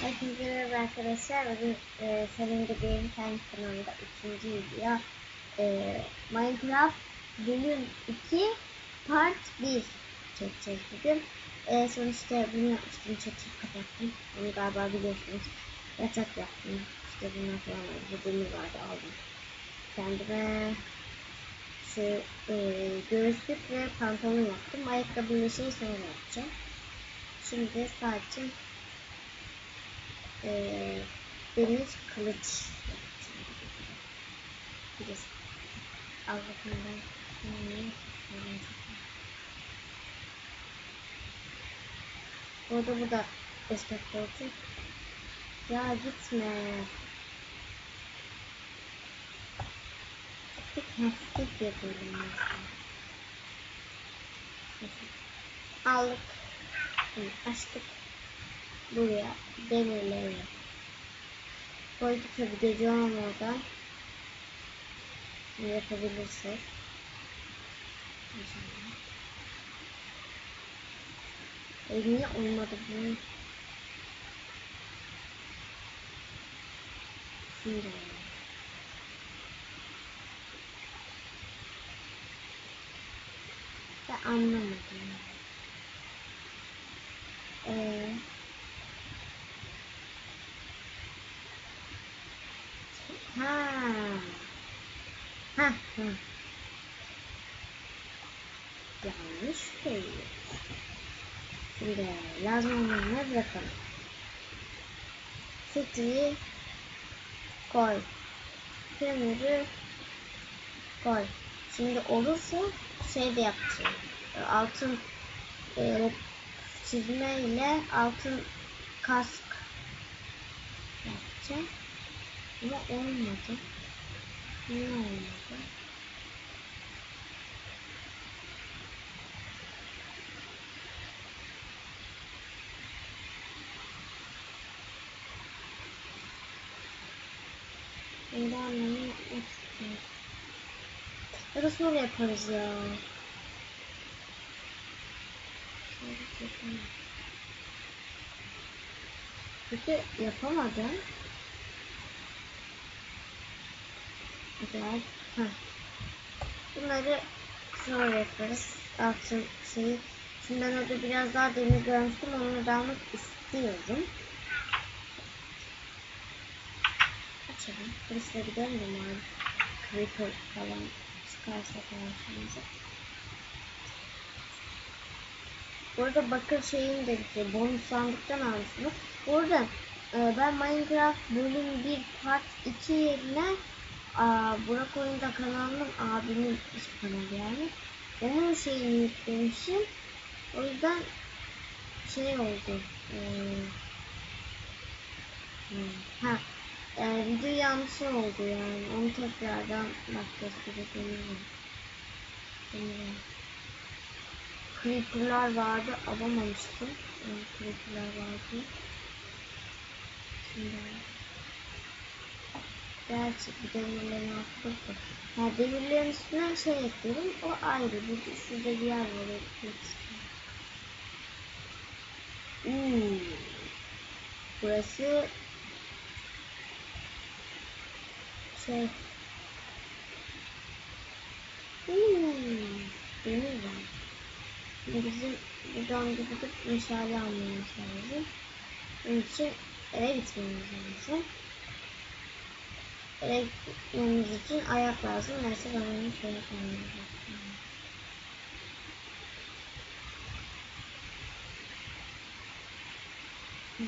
Herkese merhaba arkadaşlar. Bugün e, Selim Bebeğin kendi kanalında ikinci video. E, Minecraft bölüm 2 part 1 çekeceğiz bugün. E, sonuçta bunu yapmıştım. Çekip kapattım. Onu galiba biliyorsunuz. Yatak yaptım. İşte bunlar falan var. Demir vardı aldım. Kendime şu e, göğüslük ve pantolon yaptım. Ayakkabıyla şey sonra yapacağım. Şimdi sadece ee, demir kılıç bakayım ben hmm, Burada bu da destekli olacak. Ya gitme. Bir yapıyorum ben. Aldık. Açtık buraya demirleri koyduk tabi gece olmadan yapabilirsek. E niye olmadı bu? Şimdi ben anlamadım. Ee, Ha. Ha. ha. Yanlış söylüyor. Şimdi lazım olanları bırakalım. Setiyi koy. Kömürü koy. Şimdi olursa şey de yapacağım. Altın e, çizme ile altın kask yapacağım. Ama olmadı. Niye olmadı? De anlamı yapmak istiyorum. Ya da sonra yaparız ya. Peki yapamadım. Heh. Bunları sonra yaparız. Altın şeyi. Şimdi ben orada biraz daha demir görmüştüm. Onu da almak istiyorum. Açalım. Burası da gidelim mi abi? Creeper falan çıkarsa karşımıza. Burada bakır şeyini de bize bonus sandıktan almıştım. Burada e, ben Minecraft bölüm 1 part 2 yerine Aa, Burak Oyunda kanalının abimin iş kanalı yani. Onun şeyini yüklemişim. O yüzden şey oldu. Ee, ha, e, video yanlışı oldu yani. Onu tekrardan. Bir de Creeper'lar vardı. Alamamıştım. Creeper'lar vardı. Şimdi Gerçi bir demirlerin altında da. Ha, demirlerin üstüne şey ekliyorum. O ayrı. Bu şurada bir yer var. Eklemek istiyorum. Hmm. Burası şey hmm. Demir var. Bizim buradan gidip meşale almamız lazım. Onun için eve gitmemiz lazım. Eve için ayak lazım. Neyse ben onu şey yapmam hmm.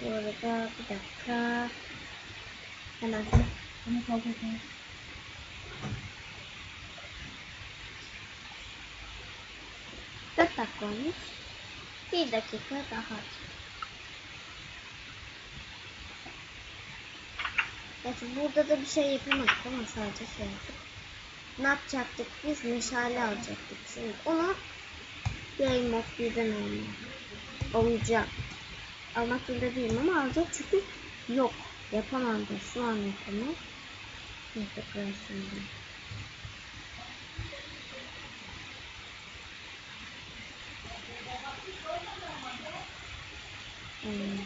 Bu arada bir dakika. Hemen. Bunu etmeyin. Dört dakika olmuş. Bir dakika daha. Evet burada da bir şey yapamadık ama sadece şey yaptık. Ne yapacaktık biz? Meşale alacaktık. Şimdi onu yay mod birden olacak. Almak zorunda değilim ama alacak çünkü yok. Yapamam da şu an yapamam. Bir dakika şimdi. Hmm.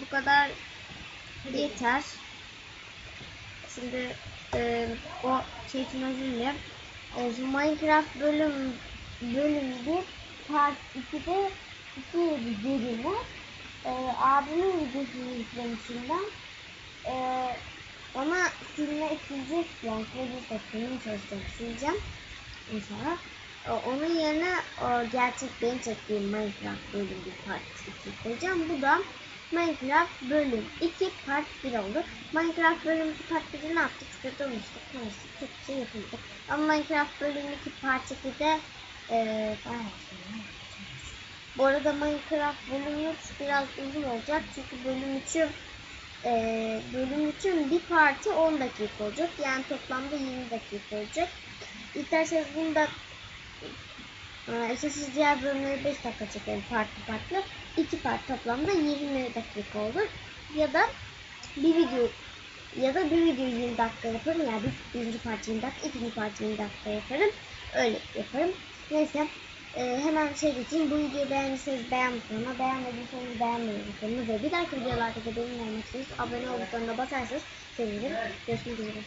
Bu kadar yeter. Şimdi e, o şey için özür dilerim. E, şu Minecraft bölüm bölüm 1 part 2'de iki bölümü e, abimin videosunu izlemişim ben. E, ona silme silecek yani silecek bakımını çalışacağım sileceğim inşallah. E, onun yerine o gerçek benim çektiğim Minecraft bölüm 1 part 2 koyacağım. Bu da Minecraft bölüm 2 part 1 oldu. Minecraft bölüm 2 part 1'de ne yaptık? İşte dönmüştük, konuştuk, çok şey yapamadık. Ama Minecraft bölüm 2 part 2'de eee bayağı şey. Bu arada Minecraft bölüm 3 biraz uzun olacak. Çünkü bölüm 3'ü eee bölüm 3'ün bir parti 10 dakika olacak. Yani toplamda 20 dakika olacak. İsterseniz bunu da ee, Esasız diğer bölümleri 5 dakika çekelim farklı farklı. İki part toplamda 20 dakika olur. Ya da bir video ya da bir video 20 dakika yaparım. Yani bir, birinci parça 20 dakika, ikinci parça 20 dakika yaparım. Öyle yaparım. Neyse e, hemen şey geçeyim. Bu videoyu beğendiyseniz beğen butonuna, beğenmediyseniz beğenmeyi butonuna ve bir dahaki videolarda da benimle olmak istiyorsanız abone ol butonuna basarsanız sevinirim. Görüşmek üzere.